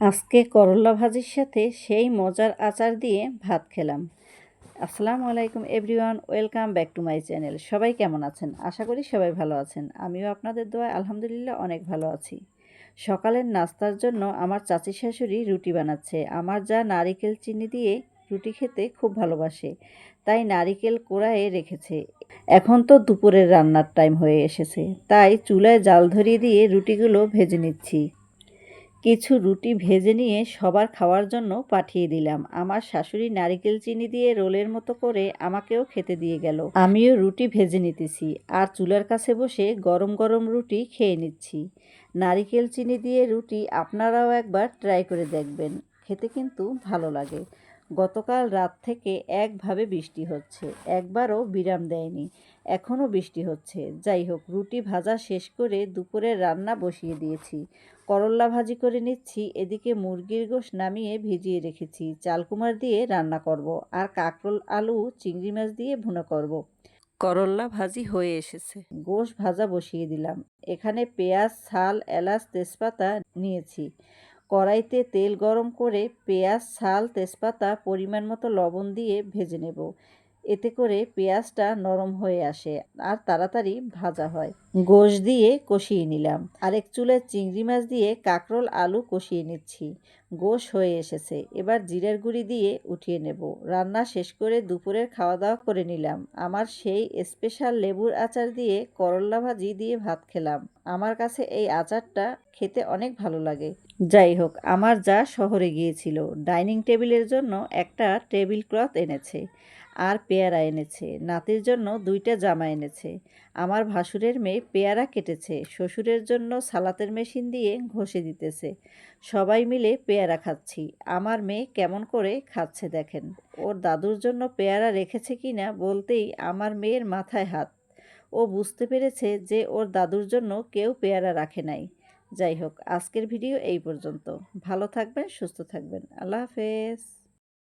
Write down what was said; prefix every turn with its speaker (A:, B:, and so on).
A: আজকে করলা ভাজির সাথে সেই মজার আচার দিয়ে ভাত খেলাম। আসসালামু আলাইকুম everyone, welcome back to my channel. সবাই কেমন আছেন? আশা করি সবাই ভালো আছেন। আমিও আপনাদের দোয়া আলহামদুলিল্লাহ অনেক ভালো আছি। সকালের নাস্তার জন্য আমার চাচি শাশুড়ি রুটি বানাচ্ছে। আমার যা নারিকেল চিনি দিয়ে রুটি খেতে খুব ভালোবাসে, তাই নারিকেল কোড়ায়ে রেখেছে। এখন তো দুপুরের রান্নার টাইম হয়ে এসেছে, তাই চুলায় জাল ধরিয়ে দিয়ে রুটিগুলো ভেজে নিচ্ছি। কিছু রুটি ভেজে নিয়ে সবার খাওয়ার জন্য পাঠিয়ে দিলাম। আমার শাশুড়ি নারিকেল চিনি দিয়ে রোলের মতো করে আমাকেও খেতে দিয়ে গেল। আমিও রুটি ভেজে নিতেছি আর চুলার কাছে বসে গরম গরম রুটি খেয়ে নিচ্ছি। নারিকেল চিনি দিয়ে রুটি আপনারাও একবার ট্রাই করে দেখবেন। খেতে কিন্তু ভালো লাগে। গতকাল রাত থেকে একভাবে বৃষ্টি হচ্ছে। একবারও বিরাম দেয়নি। এখনও বৃষ্টি হচ্ছে। যাই হোক রুটি ভাজা শেষ করে দুপুরের রান্না বসিয়ে দিয়েছি। করল্লা ভাজি করে নিচ্ছি এদিকে মুরগির গোশ নামিয়ে ভিজিয়ে রেখেছি। চালকুমার দিয়ে রান্না করব আর কাঁকরোল আলু চিংড়ি মাছ দিয়ে ভুনা করব। করল্লা ভাজি হয়ে এসেছে। গোশ ভাজা বসিয়ে দিলাম। এখানে পেঁয়াজ ছাল এলাচ তেজপাতা নিয়েছি। কড়াইতে তেল গরম করে পেঁয়াজ শাল তেজপাতা, পরিমাণ মতো লবণ দিয়ে ভেজে নেব। এতে করে পেঁয়াজটা নরম হয়ে আসে আর তাড়াতাড়ি ভাজা হয়। গোশ দিয়ে কষিয়ে নিলাম। আরেক চুলের চিংড়ি মাছ দিয়ে কাঁকরোল, আলু কষিয়ে নিচ্ছি। গোশ হয়ে এসেছে। এবার জিরের গুঁড়ি দিয়ে উঠিয়ে নেব। রান্না শেষ করে দুপুরের খাওয়া দাওয়া করে নিলাম। আমার সেই স্পেশাল লেবুর আচার দিয়ে করল্লা ভাজি দিয়ে ভাত খেলাম। আমার কাছে এই আচারটা খেতে অনেক ভালো লাগে। যাই হোক, আমার যা শহরে গিয়েছিল, ডাইনিং টেবিলের জন্য একটা টেবিল ক্লথ এনেছে আর পেয়ারা এনেছে। নাতির জন্য দুইটা জামা এনেছে। আমার ভাসুরের মেয়ে পেয়ারা কেটেছে। শ্বশুরের জন্য সালাতের মেশিন দিয়ে ঘষে দিতেছে। সবাই মিলে পেয়ারা খাচ্ছি। আমার মেয়ে কেমন করে খাচ্ছে দেখেন। ওর দাদুর জন্য পেয়ারা রেখেছে কি না বলতেই আমার মেয়ের মাথায় হাত। ও বুঝতে পেরেছে যে ওর দাদুর জন্য কেউ পেয়ারা রাখে নাই। যাই হোক, আজকের ভিডিও এই পর্যন্ত। ভালো থাকবেন, সুস্থ থাকবেন। আল্লাহ হাফেজ।